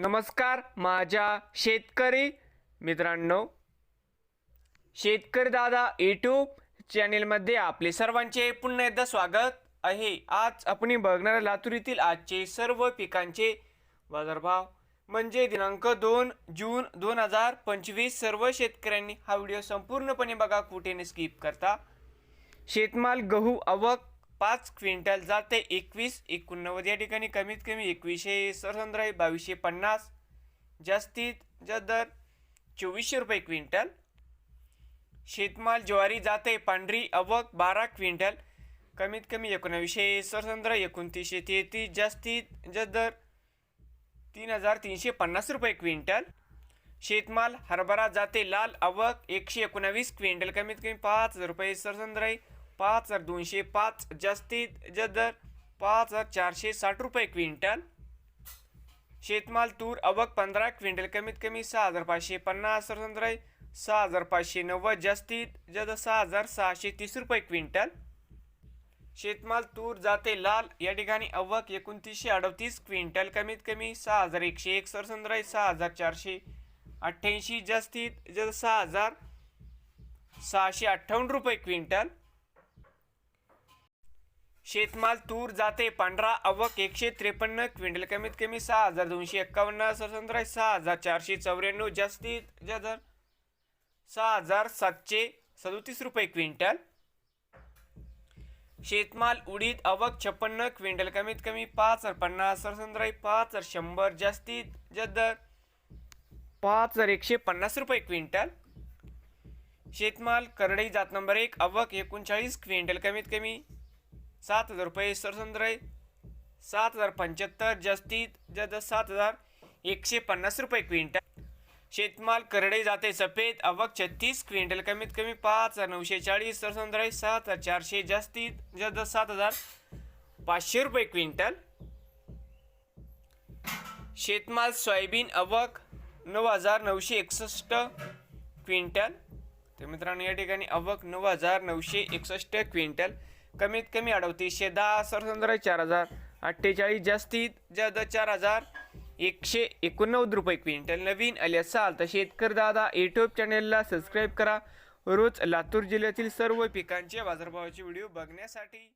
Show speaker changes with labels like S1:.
S1: नमस्कार माझ्या शेतकरी मित्रांनो शेतकरी दादा यूट्यूब चॅनेलमध्ये आपले सर्वांचे पुन्हा एकदा स्वागत आहे. आज आपण बघणार लातूर येथील आजचे सर्व पिकांचे बाजारभाव. म्हणजे दिनांक दोन जून दोन हजार पंचवीस सर्व शेतकऱ्यांनी हा व्हिडिओ संपूर्णपणे बघा कुठे स्किप करता. शेतमाल गहू आवक पाच क्विंटल जाते. एकवीस एकोणनव्वद या ठिकाणी कमीत कमी एकवीसशे सरसंद्राई बावीसशे पन्नास. जास्तीत जा दर चोवीसशे रुपये क्विंटल. शेतमाल ज्वारी जाते पांढरी अवक बारा क्विंटल. कमीत कमी एकोणावीसशे सरसंद्रा एकोणतीसशे तेहतीस. जास्तीत जा दर तीन हजार तीनशे पन्नास रुपये क्विंटल. शेतमाल हरभरा जाते लाल अवक एकशे एकोणावीस क्विंटल. कमीत कमी पाच हजार रुपये सरसंद्राई पाच हजार दोनशे पाच जास्तीत जास्त दर पाच हजार चारशे साठ रुपये क्विंटल. शेतमाल तूर अवक पंधरा क्विंटल कमीत कमी सहा हजार पाचशे पन्नास सरसंद्राई सहा हजार पाचशे नव्वद जास्तीत जास्त सहा हजार सहाशे तीस रुपये क्विंटल. शेतमाल तूर जाते लाल या ठिकाणी अव्वक एकोणतीसशे अडतीस क्विंटल कमीत कमी सहा हजार एकशे एक सरसंद्राई सहा हजार चारशे अठ्ठ्याऐंशी जास्तीत जास्त सहा हजार सहाशे अठ्ठावन्न रुपये क्विंटल. शेतमाल तूर जाते पांढरा अवक एकशे त्रेपन्न क्विंटल कमीत कमी सहा हजार दोनशे एक्कावन्न सरसंद्राई सहा हजार चारशे चौऱ्याण्णव जास्तीत जास्त सहा हजार सातशे सदोतीस रुपये क्विंटल. शेतमाल उडीद अवक छप्पन्न क्विंटल कमीत कमी पाच हजार पन्नास सरसंद्राई पाच हजार शंभर जास्तीत जास्त पाच हजार एकशे पन्नास रुपये क्विंटल. शेतमाल करडई जात नंबर एक अवक एकोणचाळीस क्विंटल कमीत कमी सात हजार रुपये सरसंद्राई सात हजार पंच्याहत्तर जास्तीत जास्त सात हजार एकशे पन्नास रुपये क्विंटल. शेतमाल करडे जाते सफेद अवक छत्तीस क्विंटल कमीत कमी पाच हजार नऊशे चाळीस सरसंद्राई सात हजार चारशे जास्तीत जास्त सात हजार पाचशे रुपये क्विंटल. शेतमाल सोयाबीन अवक नऊ हजार नऊशे एकसष्ट क्विंटल. तर मित्रांनो या ठिकाणी अवक नऊ हजार नऊशे एकसष्ट क्विंटल. कमीत कमी अडतीसशे दहा सरसंद्र चार हजार अठ्ठेचाळीस जास्तीत जास्त चार हजार एकशे एकोणनव्वद रुपये क्विंटल. नवीन आले असाल तर शेतकरी दादा यूट्यूब चॅनेलला सबस्क्राईब करा. रोज लातूर जिल्ह्यातील सर्व पिकांचे बाजारभावाचे व्हिडिओ बघण्यासाठी